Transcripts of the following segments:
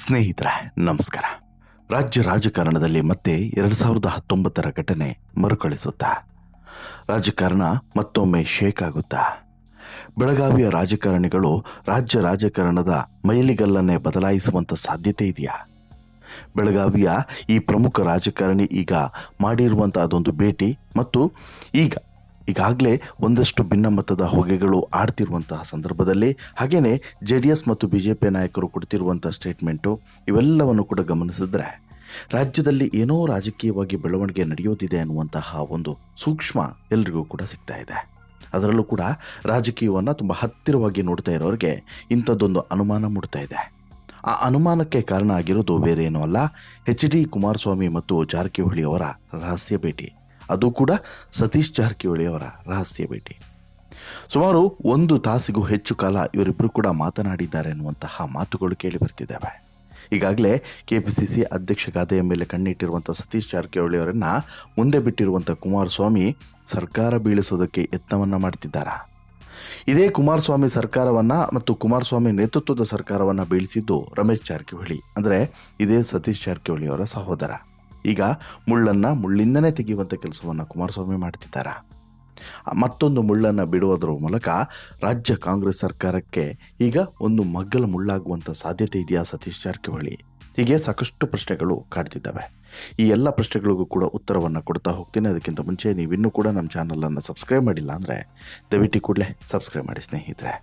ಸ್ನೇಹಿತರೆ, ನಮಸ್ಕಾರ. ರಾಜ್ಯ ರಾಜಕಾರಣದಲ್ಲಿ ಮತ್ತೆ ಎರಡು ಸಾವಿರದ ಹತ್ತೊಂಬತ್ತರ ಘಟನೆ ಮರುಕಳಿಸುತ್ತಾ, ರಾಜಕಾರಣ ಮತ್ತೊಮ್ಮೆ ಶೇಕ್ ಆಗುತ್ತಾ? ಬೆಳಗಾವಿಯ ರಾಜಕಾರಣಿಗಳು ರಾಜ್ಯ ರಾಜಕಾರಣದ ಮೈಲಿಗಲ್ಲನ್ನೇ ಬದಲಾಯಿಸುವಂಥ ಸಾಧ್ಯತೆ ಇದೆಯಾ? ಬೆಳಗಾವಿಯ ಈ ಪ್ರಮುಖ ರಾಜಕಾರಣಿ ಈಗ ಮಾಡಿರುವಂಥ ಅದೊಂದು ಭೇಟಿ ಮತ್ತು ಈಗ ಈಗಾಗಲೇ ಒಂದಷ್ಟು ಭಿನ್ನಮತದ ಹೊಗೆಗಳು ಆಡ್ತಿರುವಂತಹ ಸಂದರ್ಭದಲ್ಲಿ ಹಾಗೆಯೇ ಜೆ ಡಿ ಎಸ್ ಮತ್ತು ಬಿ ಜೆ ಪಿ ನಾಯಕರು ಕೊಡ್ತಿರುವಂಥ ಸ್ಟೇಟ್ಮೆಂಟು ಇವೆಲ್ಲವನ್ನು ಕೂಡ ಗಮನಿಸಿದ್ರೆ ರಾಜ್ಯದಲ್ಲಿ ಏನೋ ರಾಜಕೀಯವಾಗಿ ಬೆಳವಣಿಗೆ ನಡೆಯೋದಿದೆ ಅನ್ನುವಂತಹ ಒಂದು ಸೂಕ್ಷ್ಮ ಎಲ್ರಿಗೂ ಕೂಡ ಸಿಗ್ತಾ ಇದೆ. ಅದರಲ್ಲೂ ಕೂಡ ರಾಜಕೀಯವನ್ನು ತುಂಬ ಹತ್ತಿರವಾಗಿ ನೋಡ್ತಾ ಇರೋರಿಗೆ ಇಂಥದ್ದೊಂದು ಅನುಮಾನ ಮೂಡ್ತಾ ಇದೆ. ಆ ಅನುಮಾನಕ್ಕೆ ಕಾರಣ ಆಗಿರೋದು ಬೇರೆ ಏನೂ ಅಲ್ಲ. ಎಚ್ ಡಿ ಕುಮಾರಸ್ವಾಮಿ ಮತ್ತು ಜಾರಕಿಹೊಳಿ ಅವರ ರಹಸ್ಯ ಭೇಟಿ. ಅದು ಕೂಡ ಸತೀಶ್ ಜಾರಕಿಹೊಳಿ ಅವರ ರಹಸ್ಯ ಭೇಟಿ. ಸುಮಾರು ಒಂದು ತಾಸಿಗೂ ಹೆಚ್ಚು ಕಾಲ ಇವರಿಬ್ಬರು ಕೂಡ ಮಾತನಾಡಿದ್ದಾರೆ ಎನ್ನುವಂತಹ ಮಾತುಗಳು ಕೇಳಿ ಬರ್ತಿದ್ದಾವೆ. ಈಗಾಗಲೇ ಕೆ ಪಿ ಸಿ ಸಿ ಅಧ್ಯಕ್ಷ ಗಾದೆಯ ಮೇಲೆ ಕಣ್ಣಿಟ್ಟಿರುವಂಥ ಸತೀಶ್ ಜಾರಕಿಹೊಳಿ ಅವರನ್ನು ಮುಂದೆ ಬಿಟ್ಟಿರುವಂಥ ಕುಮಾರಸ್ವಾಮಿ ಸರ್ಕಾರ ಬೀಳಿಸೋದಕ್ಕೆ ಯತ್ನವನ್ನು ಮಾಡ್ತಿದ್ದಾರೆ? ಇದೇ ಕುಮಾರಸ್ವಾಮಿ ಸರ್ಕಾರವನ್ನು ಮತ್ತು ಕುಮಾರಸ್ವಾಮಿ ನೇತೃತ್ವದ ಸರ್ಕಾರವನ್ನು ಬೀಳಿಸಿದ್ದು ರಮೇಶ್ ಜಾರಕಿಹೊಳಿ. ಅಂದರೆ ಇದೇ ಸತೀಶ್ ಜಾರಕಿಹೊಳಿ ಅವರ ಸಹೋದರ. ಈಗ ಮುಳ್ಳನ್ನು ಮುಳ್ಳಿಂದನೇ ತೆಗೆಯುವಂಥ ಕೆಲಸವನ್ನು ಕುಮಾರಸ್ವಾಮಿ ಮಾಡ್ತಿದ್ದಾರೆ? ಮತ್ತೊಂದು ಮುಳ್ಳನ್ನು ಬಿಡುವುದರ ಮೂಲಕ ರಾಜ್ಯ ಕಾಂಗ್ರೆಸ್ ಸರ್ಕಾರಕ್ಕೆ ಈಗ ಒಂದು ಮಗ್ಗಲ ಮುಳ್ಳಾಗುವಂಥ ಸಾಧ್ಯತೆ ಇದೆಯಾ ಸತೀಶ್ ಜಾರಕಿಹೊಳಿ? ಹೀಗೆ ಸಾಕಷ್ಟು ಪ್ರಶ್ನೆಗಳು ಕಾಡ್ತಿದ್ದಾವೆ. ಈ ಎಲ್ಲ ಪ್ರಶ್ನೆಗಳಿಗೂ ಕೂಡ ಉತ್ತರವನ್ನು ಕೊಡ್ತಾ ಹೋಗ್ತೀನಿ. ಅದಕ್ಕಿಂತ ಮುಂಚೆ ನೀವಿನ್ನೂ ಕೂಡ ನಮ್ಮ ಚಾನಲನ್ನು ಸಬ್ಸ್ಕ್ರೈಬ್ ಮಾಡಿಲ್ಲ ಅಂದರೆ ದಯವಿಟ್ಟು ಕೂಡಲೇ ಸಬ್ಸ್ಕ್ರೈಬ್ ಮಾಡಿ ಸ್ನೇಹಿತರೆ.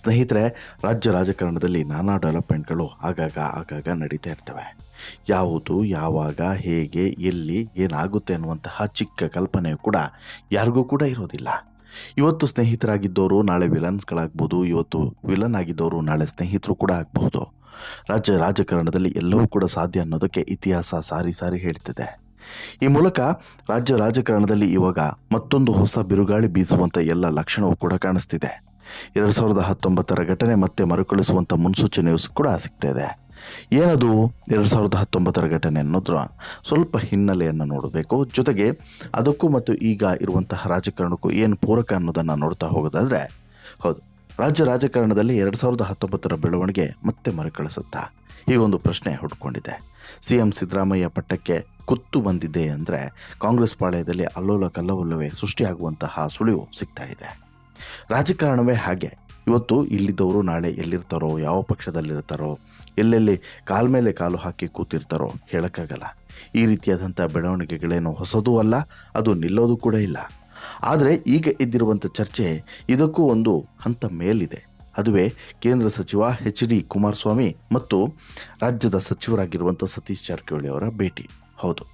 ಸ್ನೇಹಿತರೆ, ರಾಜ್ಯ ರಾಜಕಾರಣದಲ್ಲಿ ನಾನಾ ಡೆವಲಪ್ಮೆಂಟ್ಗಳು ಆಗಾಗ ಆಗಾಗ ನಡೀತಾ ಇರ್ತವೆ. ಯಾವುದು, ಯಾವಾಗ, ಹೇಗೆ, ಎಲ್ಲಿ, ಏನಾಗುತ್ತೆ ಅನ್ನುವಂತಹ ಚಿಕ್ಕ ಕಲ್ಪನೆ ಕೂಡ ಯಾರಿಗೂ ಕೂಡ ಇರೋದಿಲ್ಲ. ಇವತ್ತು ಸ್ನೇಹಿತರಾಗಿದ್ದವರು ನಾಳೆ ವಿಲನ್ಸ್ಗಳಾಗ್ಬೋದು, ಇವತ್ತು ವಿಲನ್ ಆಗಿದ್ದವರು ನಾಳೆ ಸ್ನೇಹಿತರು ಕೂಡ ಆಗಬಹುದು ರಾಜ್ಯ ರಾಜಕಾರಣದಲ್ಲಿ ಎಲ್ಲವೂ ಕೂಡ ಸಾಧ್ಯ ಅನ್ನೋದಕ್ಕೆ ಇತಿಹಾಸ ಸಾರಿ ಸಾರಿ ಹೇಳ್ತಿದೆ. ಈ ಮೂಲಕ ರಾಜ್ಯ ರಾಜಕಾರಣದಲ್ಲಿ ಇವಾಗ ಮತ್ತೊಂದು ಹೊಸ ಬಿರುಗಾಳಿ ಬೀಸುವಂಥ ಎಲ್ಲ ಲಕ್ಷಣವೂ ಕೂಡ ಕಾಣಿಸ್ತಿದೆ. ಎರಡು ಸಾವಿರದ ಹತ್ತೊಂಬತ್ತರ ಘಟನೆ ಮತ್ತೆ ಮರುಕಳಿಸುವಂಥ ಮುನ್ಸೂಚನೆಯೂ ಕೂಡ ಸಿಗ್ತಾ ಇದೆ. ಏನದು ಎರಡು ಸಾವಿರದ ಹತ್ತೊಂಬತ್ತರ ಘಟನೆ ಅನ್ನೋದ್ರ ಸ್ವಲ್ಪ ಹಿನ್ನೆಲೆಯನ್ನು ನೋಡಬೇಕು. ಜೊತೆಗೆ ಅದಕ್ಕೂ ಮತ್ತು ಈಗ ಇರುವಂತಹ ರಾಜಕಾರಣಕ್ಕೂ ಏನು ಪೂರಕ ಅನ್ನೋದನ್ನು ನೋಡ್ತಾ ಹೋಗೋದಾದರೆ, ಹೌದು, ರಾಜ್ಯ ರಾಜಕಾರಣದಲ್ಲಿ ಎರಡು ಸಾವಿರದ ಹತ್ತೊಂಬತ್ತರ ಬೆಳವಣಿಗೆ ಮತ್ತೆ ಮರುಕಳಿಸುತ್ತಾ? ಒಂದು ಪ್ರಶ್ನೆ ಹುಡ್ಕೊಂಡಿದೆ. ಸಿ ಎಂ ಸಿದ್ದರಾಮಯ್ಯ ಪಟ್ಟಕ್ಕೆ ಕುತ್ತು ಬಂದಿದೆ ಅಂದರೆ ಕಾಂಗ್ರೆಸ್ ಪಾಳ್ಯದಲ್ಲಿ ಅಲ್ಲೋಲ ಕಲ್ಲವಲ್ಲವೇ ಸೃಷ್ಟಿಯಾಗುವಂತಹ ಸುಳಿವು ಸಿಗ್ತಾ ಇದೆ. ರಾಜಕಾರಣವೇ ಹಾಗೆ. ಇವತ್ತು ಇಲ್ಲಿದ್ದವರು ನಾಳೆ ಎಲ್ಲಿರ್ತಾರೋ, ಯಾವ ಪಕ್ಷದಲ್ಲಿರ್ತಾರೋ ಎಲ್ಲೆಲ್ಲಿ ಕಾಲ ಮೇಲೆ ಕಾಲು ಹಾಕಿ ಕೂತಿರ್ತಾರೋ ಹೇಳೋಕ್ಕಾಗಲ್ಲ. ಈ ರೀತಿಯಾದಂಥ ಬೆಳವಣಿಗೆಗಳೇನು ಹೊಸದೂ ಅಲ್ಲ, ಅದು ನಿಲ್ಲೋದು ಕೂಡ ಇಲ್ಲ. ಆದರೆ ಈಗ ಇದ್ದಿರುವಂಥ ಚರ್ಚೆ ಇದಕ್ಕೂ ಒಂದು ಹಂತ ಮೇಲಿದೆ. ಅದುವೇ ಕೇಂದ್ರ ಸಚಿವ ಎಚ್ ಡಿ ಕುಮಾರಸ್ವಾಮಿ ಮತ್ತು ರಾಜ್ಯದ ಸಚಿವರಾಗಿರುವಂಥ ಸತೀಶ್ ಜಾರಕಿಹೊಳಿ ಅವರ ಭೇಟಿ. ಹೌದು.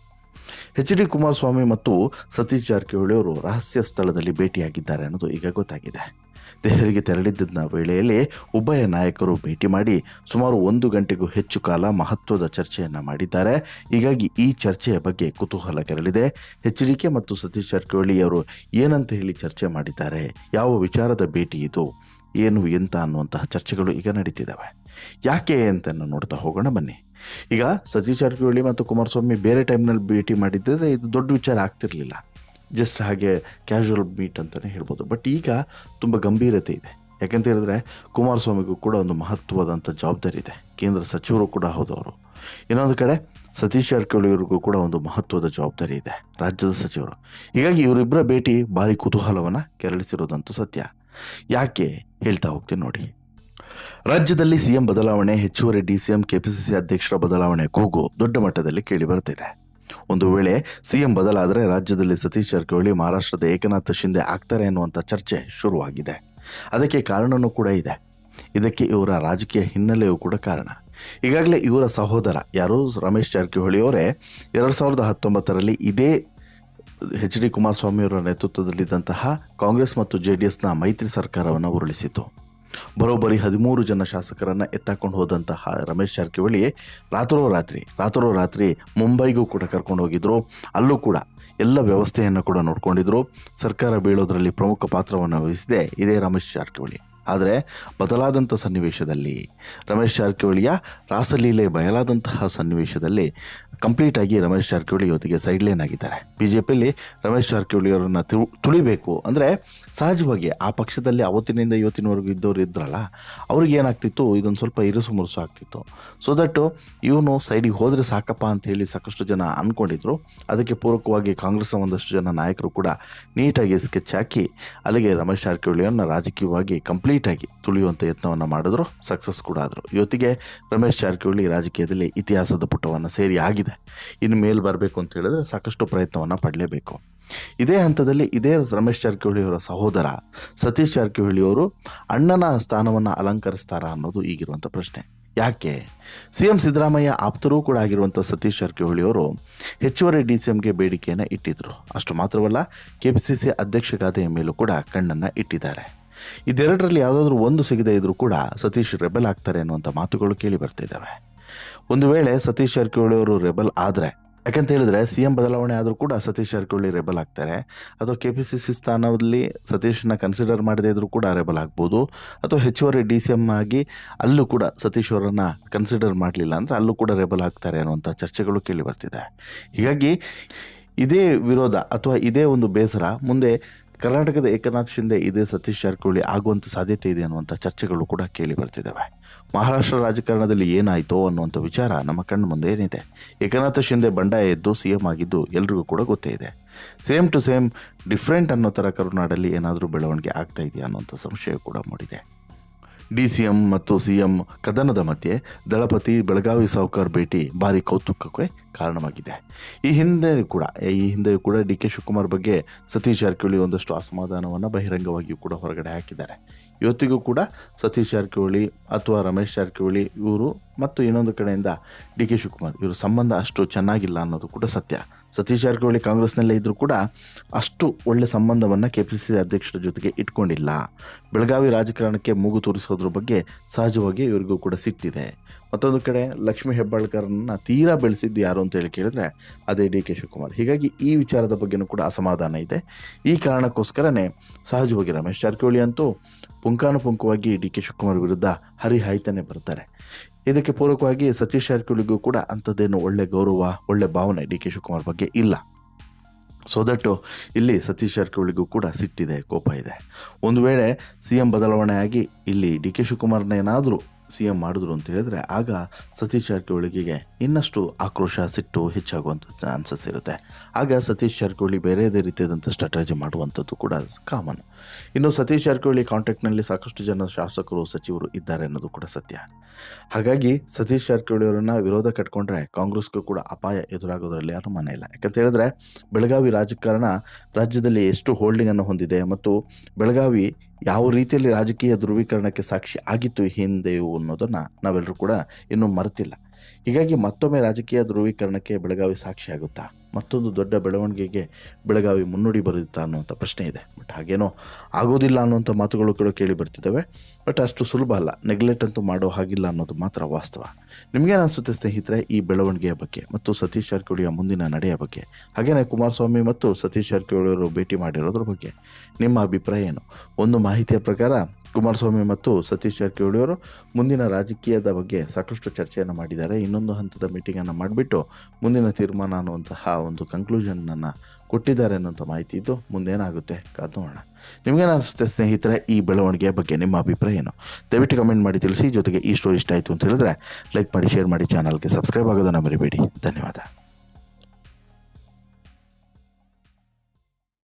ಎಚ್ ಡಿ ಕುಮಾರಸ್ವಾಮಿ ಮತ್ತು ಸತೀಶ್ ಜಾರಕಿಹೊಳಿ ಅವರು ರಹಸ್ಯ ಸ್ಥಳದಲ್ಲಿ ಭೇಟಿಯಾಗಿದ್ದಾರೆ ಅನ್ನೋದು ಈಗ ಗೊತ್ತಾಗಿದೆ. ದೆಹಲಿಗೆ ತೆರಳಿದ್ದ ವೇಳೆಯಲ್ಲಿ ಉಭಯ ನಾಯಕರು ಭೇಟಿ ಮಾಡಿ ಸುಮಾರು ಒಂದು ಗಂಟೆಗೂ ಹೆಚ್ಚು ಕಾಲ ಮಹತ್ವದ ಚರ್ಚೆಯನ್ನು ಮಾಡಿದ್ದಾರೆ. ಹೀಗಾಗಿ ಈ ಚರ್ಚೆಯ ಬಗ್ಗೆ ಕುತೂಹಲ ಕೆರಳಿದೆ. ಎಚ್ ಮತ್ತು ಸತೀಶ್ ಜಾರಕಿಹೊಳಿ ಅವರು ಏನಂತ ಹೇಳಿ ಚರ್ಚೆ ಮಾಡಿದ್ದಾರೆ? ಯಾವ ವಿಚಾರದ ಭೇಟಿ ಇದು? ಏನು ಎಂತ ಅನ್ನುವಂತಹ ಚರ್ಚೆಗಳು ಈಗ ನಡೀತಿದ್ದಾವೆ. ಯಾಕೆ ಅಂತ ನೋಡ್ತಾ ಹೋಗೋಣ ಬನ್ನಿ. ಈಗ ಸತೀಶ್ ಜಾರಕಿಹೊಳಿ ಮತ್ತು ಕುಮಾರಸ್ವಾಮಿ ಬೇರೆ ಟೈಮ್ನಲ್ಲಿ ಭೇಟಿ ಮಾಡಿದ್ದರೆ ಇದು ದೊಡ್ಡ ವಿಚಾರ ಆಗ್ತಿರಲಿಲ್ಲ. ಜಸ್ಟ್ ಹಾಗೆ ಕ್ಯಾಶುವಲ್ ಮೀಟ್ ಅಂತಲೇ ಹೇಳ್ಬೋದು. ಬಟ್ ಈಗ ತುಂಬ ಗಂಭೀರತೆ ಇದೆ. ಯಾಕಂತ ಹೇಳಿದ್ರೆ ಕುಮಾರಸ್ವಾಮಿಗೂ ಕೂಡ ಒಂದು ಮಹತ್ವದಂಥ ಜವಾಬ್ದಾರಿ ಇದೆ. ಕೇಂದ್ರ ಸಚಿವರು ಕೂಡ ಅವರು. ಇನ್ನೊಂದು ಕಡೆ ಸತೀಶ್ ಜಾರಕಿಹೊಳಿ ಅವ್ರಿಗೂ ಕೂಡ ಒಂದು ಮಹತ್ವದ ಜವಾಬ್ದಾರಿ ಇದೆ ರಾಜ್ಯದ ಸಚಿವರು. ಹೀಗಾಗಿ ಇವರಿಬ್ಬರ ಭೇಟಿ ಭಾರಿ ಕುತೂಹಲವನ್ನು ಕೆರಳಿಸಿರೋದಂತೂ ಸತ್ಯ. ಯಾಕೆ ಹೇಳ್ತಾ ಹೋಗ್ತೀನಿ ನೋಡಿ. ರಾಜ್ಯದಲ್ಲಿ ಸಿಎಂ ಬದಲಾವಣೆ, ಹೆಚ್ಚುವರಿ ಡಿಸಿಎಂ, ಕೆಪಿಸಿಸಿ ಅಧ್ಯಕ್ಷರ ಬದಲಾವಣೆ ಕೂಗು ದೊಡ್ಡ ಮಟ್ಟದಲ್ಲಿ ಕೇಳಿ ಬರ್ತಿದೆ ಒಂದು ವೇಳೆ ಸಿಎಂ ಬದಲಾದರೆ ರಾಜ್ಯದಲ್ಲಿ ಸತೀಶ್ ಜಾರಕಿಹೊಳಿ ಮಹಾರಾಷ್ಟ್ರದ ಏಕನಾಥ ಶಿಂದೆ ಆಗ್ತಾರೆ ಎನ್ನುವಂಥ ಚರ್ಚೆ ಶುರುವಾಗಿದೆ. ಅದಕ್ಕೆ ಕಾರಣವೂ ಕೂಡ ಇದೆ. ಇದಕ್ಕೆ ಇವರ ರಾಜಕೀಯ ಹಿನ್ನೆಲೆಯೂ ಕೂಡ ಕಾರಣ. ಈಗಾಗಲೇ ಇವರ ಸಹೋದರ ಯಾರು? ರಮೇಶ್ ಜಾರಕಿಹೊಳಿ ಅವರೇ ಎರಡು ಸಾವಿರದ ಹತ್ತೊಂಬತ್ತರಲ್ಲಿ ಇದೇ ಎಚ್ ಡಿ ಕುಮಾರಸ್ವಾಮಿಯವರ ನೇತೃತ್ವದಲ್ಲಿದ್ದಂತಹ ಕಾಂಗ್ರೆಸ್ ಮತ್ತು ಜೆ ಡಿ ಎಸ್ನ ಮೈತ್ರಿ ಸರ್ಕಾರವನ್ನು ಉರುಳಿಸಿತು ಬರೋಬ್ಬರಿ ಹದಿಮೂರು ಜನ ಶಾಸಕರನ್ನು ಎತ್ತಾಕೊಂಡು ಹೋದಂತಹ ರಮೇಶ್ ಜಾರಕಿಹೊಳಿ ರಾತ್ರೋರಾತ್ರಿ ರಾತ್ರೋರಾತ್ರಿ ಮುಂಬೈಗೂ ಕೂಡ ಕರ್ಕೊಂಡು ಹೋಗಿದ್ರು. ಅಲ್ಲೂ ಕೂಡ ಎಲ್ಲ ವ್ಯವಸ್ಥೆಯನ್ನು ಕೂಡ ನೋಡಿಕೊಂಡಿದ್ರು. ಸರ್ಕಾರ ಬೀಳೋದ್ರಲ್ಲಿ ಪ್ರಮುಖ ಪಾತ್ರವನ್ನು ವಹಿಸಿದೆ ಇದೇ ರಮೇಶ್ ಜಾರಕಿಹೊಳಿ. ಆದರೆ ಬದಲಾದಂಥ ಸನ್ನಿವೇಶದಲ್ಲಿ ರಮೇಶ್ ಜಾರಕಿಹೊಳಿಯ ರಾಸಲೀಲೆ ಬಯಲಾದಂತಹ ಸನ್ನಿವೇಶದಲ್ಲಿ ಕಂಪ್ಲೀಟ್ ಆಗಿ ರಮೇಶ್ ಜಾರಕಿಹೊಳಿ ಇವತ್ತಿಗೆ ಸೈಡ್ ಲೈನ್ ಆಗಿದ್ದಾರೆ. ಬಿಜೆಪಿಯಲ್ಲಿ ರಮೇಶ್ ಜಾರಕಿಹೊಳಿ ಅವರನ್ನು ತುಳಿಬೇಕು. ಅಂದರೆ ಸಹಜವಾಗಿ ಆ ಪಕ್ಷದಲ್ಲಿ ಅವತ್ತಿನಿಂದ ಇವತ್ತಿನವರೆಗೂ ಇದ್ದವ್ರು ಇದ್ರಲ್ಲ, ಅವ್ರಿಗೆ ಏನಾಗ್ತಿತ್ತು? ಇದೊಂದು ಸ್ವಲ್ಪ ಇರುಸು ಮುರುಸು ಆಗ್ತಿತ್ತು. ಸೊ ದಟ್ಟು ಇವನು ಸೈಡಿಗೆ ಹೋದರೆ ಸಾಕಪ್ಪ ಅಂತ ಹೇಳಿ ಸಾಕಷ್ಟು ಜನ ಅಂದ್ಕೊಂಡಿದ್ರು ಅದಕ್ಕೆ ಪೂರಕವಾಗಿ ಕಾಂಗ್ರೆಸ್ನ ಒಂದಷ್ಟು ಜನ ನಾಯಕರು ಕೂಡ ನೀಟಾಗಿ ಸ್ಕೆಚ್ ಹಾಕಿ, ಅಲ್ಲಿಗೆ ರಮೇಶ್ ಜಾರಕಿಹೊಳಿಯನ್ನು ರಾಜಕೀಯವಾಗಿ ಕಂಪ್ಲೀಟಾಗಿ ತುಳಿಯುವಂಥ ಯತ್ನವನ್ನು ಮಾಡಿದ್ರು. ಸಕ್ಸಸ್ ಕೂಡ ಆದರು. ಇವತ್ತಿಗೆ ರಮೇಶ್ ಜಾರಕಿಹೊಳಿ ರಾಜಕೀಯದಲ್ಲಿ ಇತಿಹಾಸದ ಪುಟವನ್ನು ಸೇರಿ ಆಗಿದೆ. ಇನ್ನು ಮೇಲೆ ಬರಬೇಕು ಅಂತ ಹೇಳಿದ್ರೆ ಸಾಕಷ್ಟು ಪ್ರಯತ್ನವನ್ನು ಪಡಲೇಬೇಕು. ಇದೇ ಹಂತದಲ್ಲಿ ಇದೇ ರಮೇಶ್ ಜಾರಕಿಹೊಳಿ ಅವರ ಸಹೋದರ ಸತೀಶ್ ಜಾರಕಿಹೊಳಿ ಅವರು ಅಣ್ಣನ ಸ್ಥಾನವನ್ನು ಅಲಂಕರಿಸ್ತಾರಾ ಅನ್ನೋದು ಈಗಿರುವಂಥ ಪ್ರಶ್ನೆ. ಯಾಕೆ? ಸಿ ಎಂ ಸಿದ್ದರಾಮಯ್ಯ ಆಪ್ತರೂ ಕೂಡ ಆಗಿರುವಂಥ ಸತೀಶ್ ಜಾರಕಿಹೊಳಿ ಅವರು ಹೆಚ್ಚುವರಿ ಡಿ ಸಿ ಎಂಗೆ ಬೇಡಿಕೆಯನ್ನು ಇಟ್ಟಿದ್ದರು ಅಷ್ಟು ಮಾತ್ರವಲ್ಲ, ಕೆ ಪಿ ಸಿ ಸಿ ಅಧ್ಯಕ್ಷ ಖಾತೆಯ ಮೇಲೂ ಕೂಡ ಕಣ್ಣನ್ನು ಇಟ್ಟಿದ್ದಾರೆ. ಇದೆರಡರಲ್ಲಿ ಯಾವುದಾದ್ರೂ ಒಂದು ಸಿಗದೇ ಇದ್ರೂ ಕೂಡ ಸತೀಶ್ ರೆಬೆಲ್ ಆಗ್ತಾರೆ ಅನ್ನುವಂಥ ಮಾತುಗಳು ಕೇಳಿ ಬರ್ತಿದ್ದಾವೆ ಒಂದು ವೇಳೆ ಸತೀಶ್ ಜಾರಕಿಹೊಳಿ ಅವರು ರೆಬಲ್ ಆದರೆ, ಯಾಕಂತ ಹೇಳಿದ್ರೆ ಸಿ ಎಂ ಬದಲಾವಣೆ ಆದರೂ ಕೂಡ ಸತೀಶ್ ಜಾರಕಿಹೊಳಿ ರೆಬಲ್ ಆಗ್ತಾರೆ. ಅಥವಾ ಕೆ ಪಿ ಸಿ ಸಿ ಸ್ಥಾನದಲ್ಲಿ ಸತೀಶ್ನ ಕನ್ಸಿಡರ್ ಮಾಡದೇ ಇದ್ರೂ ಕೂಡ ರೆಬಲ್ ಆಗ್ಬೋದು. ಅಥವಾ ಹೆಚ್ಚುವರಿ ಡಿ ಸಿ ಎಂ ಆಗಿ ಅಲ್ಲೂ ಕೂಡ ಸತೀಶ್ ಅವರನ್ನು ಕನ್ಸಿಡರ್ ಮಾಡಲಿಲ್ಲ ಅಂದರೆ ಅಲ್ಲೂ ಕೂಡ ರೆಬಲ್ ಆಗ್ತಾರೆ ಅನ್ನುವಂಥ ಚರ್ಚೆಗಳು ಕೇಳಿ ಬರ್ತಿದೆ. ಹೀಗಾಗಿ ಇದೇ ವಿರೋಧ ಅಥವಾ ಇದೇ ಒಂದು ಬೇಸರ, ಮುಂದೆ ಕರ್ನಾಟಕದ ಏಕನಾಥ್ ಶಿಂದೆ ಇದೇ, ಸತೀಶ್ ಜಾರಕಿಹೊಳಿ ಆಗುವಂಥ ಸಾಧ್ಯತೆ ಇದೆ ಅನ್ನುವಂಥ ಚರ್ಚೆಗಳು ಕೂಡ ಕೇಳಿ ಬರ್ತಿದ್ದಾವೆ ಮಹಾರಾಷ್ಟ್ರ ರಾಜಕಾರಣದಲ್ಲಿ ಏನಾಯಿತೋ ಅನ್ನುವಂಥ ವಿಚಾರ ನಮ್ಮ ಕಣ್ಣು ಮುಂದೆ ಏನಿದೆ? ಏಕನಾಥ ಶಿಂದೆ ಬಂಡಾಯ ಎದ್ದು ಸಿ ಎಂ ಆಗಿದ್ದು ಎಲ್ರಿಗೂ ಕೂಡ ಗೊತ್ತೇ ಇದೆ. ಸೇಮ್ ಟು ಸೇಮ್ ಡಿಫ್ರೆಂಟ್ ಅನ್ನೋ ಥರ ಕರುನಾಡಲ್ಲಿ ಏನಾದರೂ ಬೆಳವಣಿಗೆ ಆಗ್ತಾ ಇದೆಯಾ ಅನ್ನೋಂಥ ಸಂಶಯ ಕೂಡ ಮೂಡಿದೆ. ಡಿ ಸಿ ಎಂ ಮತ್ತು ಸಿ ಎಂ ಕದನದ ಮಧ್ಯೆ ದಳಪತಿ ಬೆಳಗಾವಿ ಸಾವುಕಾರ್ ಭೇಟಿ, ಭಾರಿ ಕೌತುಕಕ್ಕೆ ಕಾರಣವಾಗಿದೆ. ಈ ಹಿಂದೆ ಕೂಡ, ಈ ಹಿಂದೆ ಕೂಡ ಡಿ ಕೆ ಶಿವಕುಮಾರ್ ಬಗ್ಗೆ ಸತೀಶ್ ಜಾರಕಿಹೊಳಿ ಒಂದಷ್ಟು ಅಸಮಾಧಾನವನ್ನು ಬಹಿರಂಗವಾಗಿಯೂ ಕೂಡ ಹೊರಗಡೆ ಹಾಕಿದ್ದಾರೆ. ಇವತ್ತಿಗೂ ಕೂಡ ಸತೀಶ್ ಜಾರಕಿಹೊಳಿ ಅಥವಾ ರಮೇಶ್ ಜಾರಕಿಹೊಳಿ ಇವರು ಮತ್ತು ಇನ್ನೊಂದು ಕಡೆಯಿಂದ ಡಿ ಕೆ ಶಿವಕುಮಾರ್ ಇವರು ಸಂಬಂಧ ಅಷ್ಟು ಚೆನ್ನಾಗಿಲ್ಲ ಅನ್ನೋದು ಕೂಡ ಸತ್ಯ. ಸತೀಶ್ ಜಾರಕಿಹೊಳಿ ಕಾಂಗ್ರೆಸ್ನಲ್ಲೇ ಇದ್ದರೂ ಕೂಡ ಅಷ್ಟು ಒಳ್ಳೆ ಸಂಬಂಧವನ್ನು ಕೆ ಪಿ ಸಿ ಅಧ್ಯಕ್ಷರ ಜೊತೆಗೆ ಇಟ್ಕೊಂಡಿಲ್ಲ. ಬೆಳಗಾವಿ ರಾಜಕಾರಣಕ್ಕೆ ಮೂಗು ತೋರಿಸೋದ್ರ ಬಗ್ಗೆ ಸಹಜವಾಗಿ ಇವರಿಗೂ ಕೂಡ ಸಿಟ್ಟಿದೆ. ಮತ್ತೊಂದು ಕಡೆ ಲಕ್ಷ್ಮೀ ಹೆಬ್ಬಾಳ್ಕರ್ನ ತೀರಾ ಬೆಳೆಸಿದ್ದು ಯಾರು ಅಂತ ಹೇಳಿ ಕೇಳಿದ್ರೆ ಅದೇ ಡಿ ಕೆ ಶಿವಕುಮಾರ್. ಹೀಗಾಗಿ ಈ ವಿಚಾರದ ಬಗ್ಗೆನೂ ಕೂಡ ಅಸಮಾಧಾನ ಇದೆ. ಈ ಕಾರಣಕ್ಕೋಸ್ಕರನೇ ಸಹಜವಾಗಿ ರಮೇಶ್ ಜಾರಕಿಹೊಳಿ ಅಂತೂ ಪುಂಕಾನುಪುಂಕವಾಗಿ ಡಿ ಕೆ ಶಿವಕುಮಾರ್ ವಿರುದ್ಧ ಹರಿಹಾಯ್ತಾನೆ ಬರ್ತಾರೆ. ಇದಕ್ಕೆ ಪೂರಕವಾಗಿ ಸತೀಶ್ ಜಾರಕಿಹೊಳಿಗೂ ಕೂಡ ಅಂಥದ್ದೇನು ಒಳ್ಳೆ ಗೌರವ, ಒಳ್ಳೆ ಭಾವನೆ ಡಿ ಕೆ ಶಿವಕುಮಾರ್ ಬಗ್ಗೆ ಇಲ್ಲ. ಸೊ ದಟ್ಟು ಇಲ್ಲಿ ಸತೀಶ್ ಜಾರಕಿಹೊಳಿಗೂ ಕೂಡ ಸಿಟ್ಟಿದೆ, ಕೋಪ ಇದೆ. ಒಂದು ವೇಳೆ ಸಿ ಎಂ ಬದಲಾವಣೆ ಆಗಿ ಇಲ್ಲಿ ಡಿ ಕೆ ಶಿವಕುಮಾರ್ನೇನಾದರೂ ಸಿ ಎಂ ಮಾಡಿದ್ರು ಅಂತ ಹೇಳಿದ್ರೆ ಆಗ ಸತೀಶ್ ಜಾರಕಿಹೊಳಿಗೆ ಇನ್ನಷ್ಟು ಆಕ್ರೋಶ ಸಿಟ್ಟು ಹೆಚ್ಚಾಗುವಂಥ ಚಾನ್ಸಸ್ ಇರುತ್ತೆ ಆಗ ಸತೀಶ್ ಜಾರಕಿಹೊಳಿ ಬೇರೆ ರೀತಿಯಾದಂಥ ಸ್ಟ್ರಾಟಜಿ ಮಾಡುವಂಥದ್ದು ಕೂಡ ಕಾಮನ್. ಇನ್ನು ಸತೀಶ್ ಜಾರಕಿಹೊಳಿ ಕಾಂಟ್ಯಾಕ್ಟ್ನಲ್ಲಿ ಸಾಕಷ್ಟು ಜನ ಶಾಸಕರು, ಸಚಿವರು ಇದ್ದಾರೆ ಅನ್ನೋದು ಕೂಡ ಸತ್ಯ. ಹಾಗಾಗಿ ಸತೀಶ್ ಜಾರಕಿಹೊಳಿ ಅವರನ್ನು ವಿರೋಧ ಕಟ್ಕೊಂಡ್ರೆ ಕಾಂಗ್ರೆಸ್ಗೂ ಕೂಡ ಅಪಾಯ ಎದುರಾಗೋದ್ರಲ್ಲಿ ಅನುಮಾನ ಇಲ್ಲ. ಯಾಕಂತ ಹೇಳಿದ್ರೆ ಬೆಳಗಾವಿ ರಾಜಕಾರಣ ರಾಜ್ಯದಲ್ಲಿ ಎಷ್ಟು ಹೋಲ್ಡಿಂಗನ್ನು ಹೊಂದಿದೆ ಮತ್ತು ಬೆಳಗಾವಿ ಯಾವ ರೀತಿಯಲ್ಲಿ ರಾಜಕೀಯ ಧ್ರುವೀಕರಣಕ್ಕೆ ಸಾಕ್ಷಿ ಆಗಿತ್ತು ಹಿಂದೆಯೂ ಅನ್ನೋದನ್ನು ನಾವೆಲ್ಲರೂ ಕೂಡ ಇನ್ನೂ ಮರೆತಿಲ್ಲ. ಹೀಗಾಗಿ ಮತ್ತೊಮ್ಮೆ ರಾಜಕೀಯ ಧ್ರುವೀಕರಣಕ್ಕೆ ಬೆಳಗಾವಿ ಸಾಕ್ಷಿಯಾಗುತ್ತಾ ಮತ್ತೊಂದು ದೊಡ್ಡ ಬೆಳವಣಿಗೆಗೆ ಬೆಳಗಾವಿ ಮುನ್ನುಡಿ ಬರುತ್ತಾ ಅನ್ನುವಂಥ ಪ್ರಶ್ನೆ ಇದೆ. ಬಟ್ ಹಾಗೇನೋ ಆಗೋದಿಲ್ಲ ಅನ್ನುವಂಥ ಮಾತುಗಳು ಕೂಡ ಕೇಳಿ ಬರ್ತಿದ್ದಾವೆ. ಬಟ್ ಅಷ್ಟು ಸುಲಭ ಅಲ್ಲ. ನೆಗ್ಲೆಕ್ಟ್ ಅಂತೂ ಮಾಡೋ ಹಾಗಿಲ್ಲ ಅನ್ನೋದು ಮಾತ್ರ ವಾಸ್ತವ. ನಿಮಗೇನು ಅನಿಸುತ್ತೆ ಸ್ನೇಹಿತರೆ ಈ ಬೆಳವಣಿಗೆಯ ಬಗ್ಗೆ ಮತ್ತು ಸತೀಶ್ ಜಾರಕಿಹೊಳಿಯ ಮುಂದಿನ ನಡೆಯ ಬಗ್ಗೆ. ಹಾಗೆಯೇ ಕುಮಾರಸ್ವಾಮಿ ಮತ್ತು ಸತೀಶ್ ಜಾರಕಿಹೊಳಿ ಅವರು ಭೇಟಿ ಮಾಡಿರೋದ್ರ ಬಗ್ಗೆ. ನಿಮ್ಮ ಅಭಿಪ್ರಾಯ ಏನು? ಒಂದು ಮಾಹಿತಿಯ ಪ್ರಕಾರ ಕುಮಾರಸ್ವಾಮಿ ಮತ್ತು ಸತೀಶ್ ಜಾರಕಿಹೊಳಿ ಅವರು ಮುಂದಿನ ರಾಜಕೀಯದ ಬಗ್ಗೆ ಸಾಕಷ್ಟು ಚರ್ಚೆಯನ್ನು ಮಾಡಿದ್ದಾರೆ. ಇನ್ನೊಂದು ಹಂತದ ಮೀಟಿಂಗನ್ನು ಮಾಡಿಬಿಟ್ಟು ಮುಂದಿನ ತೀರ್ಮಾನ ಅನ್ನುವಂತಹ ಒಂದು ಕನ್ಕ್ಲೂಷನನ್ನು ಕೊಟ್ಟಿದ್ದಾರೆ ಅನ್ನೋಂಥ ಮಾಹಿತಿ ಇದ್ದು ಮುಂದೇನಾಗುತ್ತೆ ಕಾದು ನೋಡೋಣ. ನಿಮಗೇನು ಅನಿಸುತ್ತೆ ಸ್ನೇಹಿತರೆ ಈ ಬೆಳವಣಿಗೆಯ ಬಗ್ಗೆ, ನಿಮ್ಮ ಅಭಿಪ್ರಾಯ ಏನು? ದಯವಿಟ್ಟು ಕಮೆಂಟ್ ಮಾಡಿ ತಿಳಿಸಿ, ಜೊತೆಗೆ ಈ ಸ್ಟೋರಿ ಇಷ್ಟ ಆಯಿತು ಅಂತ ಹೇಳಿದ್ರೆ ಲೈಕ್ ಮಾಡಿ ಶೇರ್ ಮಾಡಿ ಚಾನಲ್ಗೆ ಸಬ್ಸ್ಕ್ರೈಬ್ ಆಗೋದನ್ನು ಮರಿಬೇಡಿ. ಧನ್ಯವಾದ.